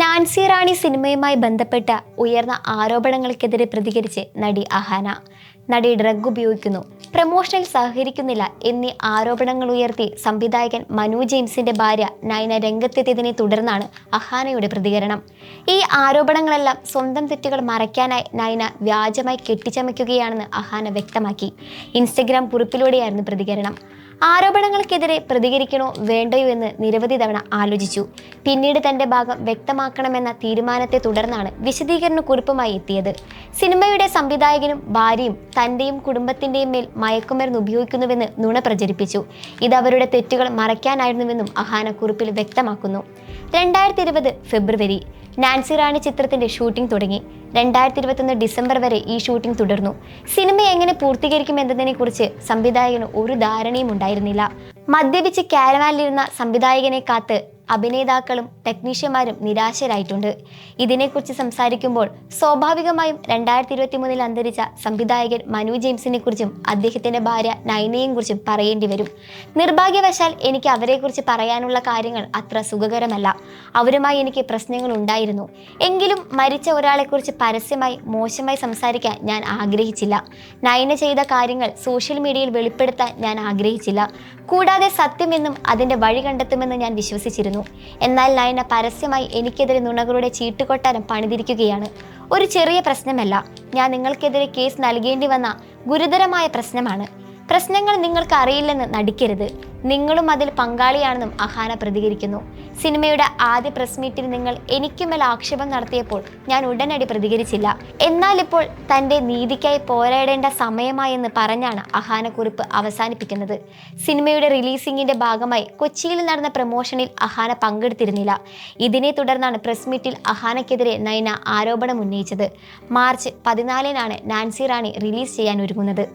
Nancy റാണി സിനിമയുമായി ബന്ധപ്പെട്ട ഉയർന്ന ആരോപണങ്ങൾക്കെതിരെ പ്രതികരിച്ച് നടി അഹാന. നടി ഡ്രഗ് ഉപയോഗിക്കുന്നു. പ്രമോഷനിൽ സഹകരിക്കുന്നില്ല എന്നീ ആരോപണങ്ങൾ ഉയർത്തി സംവിധായകൻ മനു ജെയിംസിന്റെ ഭാര്യ നയന രംഗത്തെത്തിയതിനെ തുടർന്നാണ് അഹാനയുടെ പ്രതികരണം. ഈ ആരോപണങ്ങളെല്ലാം സ്വന്തം തെറ്റുകൾ മറയ്ക്കാനായി നയന വ്യാജമായി കെട്ടിച്ചമയ്ക്കുകയാണെന്ന് അഹാന വ്യക്തമാക്കി. ഇൻസ്റ്റഗ്രാം കുറിപ്പിലൂടെയായിരുന്നു പ്രതികരണം. ആരോപണങ്ങൾക്കെതിരെ പ്രതികരിക്കണോ വേണ്ടയോ എന്ന് നിരവധി തവണ ആലോചിച്ചു. പിന്നീട് തന്റെ ഭാഗം വ്യക്തമാക്കണമെന്ന തീരുമാനത്തെ തുടർന്നാണ് വിശദീകരണ കുറിപ്പുമായി എത്തിയത്. സിനിമയുടെ സംവിധായകനും ഭാര്യയും തന്റെയും കുടുംബത്തിന്റെയും മേൽ മയക്കുമരുന്ന് ഉപയോഗിക്കുന്നുവെന്ന് നുണ പ്രചരിപ്പിച്ചു. ഇത് അവരുടെ തെറ്റുകൾ മറയ്ക്കാനായിരുന്നുവെന്നും അഹാന കുറിപ്പിൽ വ്യക്തമാക്കുന്നു. രണ്ടായിരത്തി ഇരുപത് ഫെബ്രുവരി നാൻസി റാണി ചിത്രത്തിന്റെ ഷൂട്ടിംഗ് തുടങ്ങി. രണ്ടായിരത്തി ഇരുപത്തൊന്ന് ഡിസംബർ വരെ ഈ ഷൂട്ടിംഗ് തുടർന്നു. സിനിമ എങ്ങനെ പൂർത്തീകരിക്കും എന്നതിനെക്കുറിച്ച് സംവിധായകന് ഒരു ധാരണയും ഉണ്ടായിരുന്നില്ല മദ്യപിച്ച് കാരവാനിലിരുന്ന സംവിധായകനെ കാത്ത് അഭിനേതാക്കളും ടെക്നീഷ്യന്മാരും നിരാശരായിട്ടുണ്ട്. ഇതിനെക്കുറിച്ച് സംസാരിക്കുമ്പോൾ സ്വാഭാവികമായും രണ്ടായിരത്തി ഇരുപത്തി മൂന്നിൽ അന്തരിച്ച സംവിധായകൻ മനു ജെയിംസിനെ കുറിച്ചും അദ്ദേഹത്തിന്റെ ഭാര്യ നൈനയെയും കുറിച്ചും പറയേണ്ടി വരും. നിർഭാഗ്യവശാൽ എനിക്ക് അവരെക്കുറിച്ച് പറയാനുള്ള കാര്യങ്ങൾ അത്ര സുഖകരമല്ല. അവരുമായി എനിക്ക് പ്രശ്നങ്ങൾ ഉണ്ടായിരുന്നു. എങ്കിലും മരിച്ച ഒരാളെക്കുറിച്ച് പരസ്യമായി മോശമായി സംസാരിക്കാൻ ഞാൻ ആഗ്രഹിച്ചില്ല. നൈന ചെയ്ത കാര്യങ്ങൾ സോഷ്യൽ മീഡിയയിൽ വെളിപ്പെടുത്താൻ ഞാൻ ആഗ്രഹിച്ചില്ല. കൂടാതെ സത്യമെന്നും അതിന്റെ വഴി കണ്ടെത്തുമെന്ന് ഞാൻ വിശ്വസിച്ചിരുന്നു. എന്നാൽ നയന പരസ്യമായി എനിക്കെതിരെ നുണകളുടെ ചീട്ടുകൊട്ടാരം പണിതിരിക്കുകയാണ്. ഒരു ചെറിയ പ്രശ്നമല്ല. ഞാൻ നിങ്ങൾക്കെതിരെ കേസ് നൽകേണ്ടി വന്ന ഗുരുതരമായ പ്രശ്നമാണ്. പ്രശ്നങ്ങൾ നിങ്ങൾക്ക് അറിയില്ലെന്ന് നടിക്കരുത്. നിങ്ങളും അതിൽ പങ്കാളിയാണെന്നും അഹാന പ്രതികരിക്കുന്നു. സിനിമയുടെ ആദ്യ പ്രസ് മീറ്റിൽ നിങ്ങൾ എനിക്കുമേൽ ആക്ഷേപം നടത്തിയപ്പോൾ ഞാൻ ഉടനടി പ്രതികരിച്ചില്ല. എന്നാൽ ഇപ്പോൾ തന്റെ നീതിക്കായി പോരാടേണ്ട സമയമായെന്ന് പറഞ്ഞാണ് അഹാന കുറിപ്പ് അവസാനിപ്പിക്കുന്നത്. സിനിമയുടെ റിലീസിംഗിന്റെ ഭാഗമായി കൊച്ചിയിൽ നടന്ന പ്രമോഷനിൽ അഹാന പങ്കെടുത്തിരുന്നില്ല. ഇതിനെ തുടർന്നാണ് പ്രസ് മീറ്റിൽ അഹാനക്കെതിരെ നയന ആരോപണം ഉന്നയിച്ചത്. മാർച്ച് പതിനാലിനാണ് നാൻസി റാണി റിലീസ് ചെയ്യാൻ ഒരുങ്ങുന്നത്.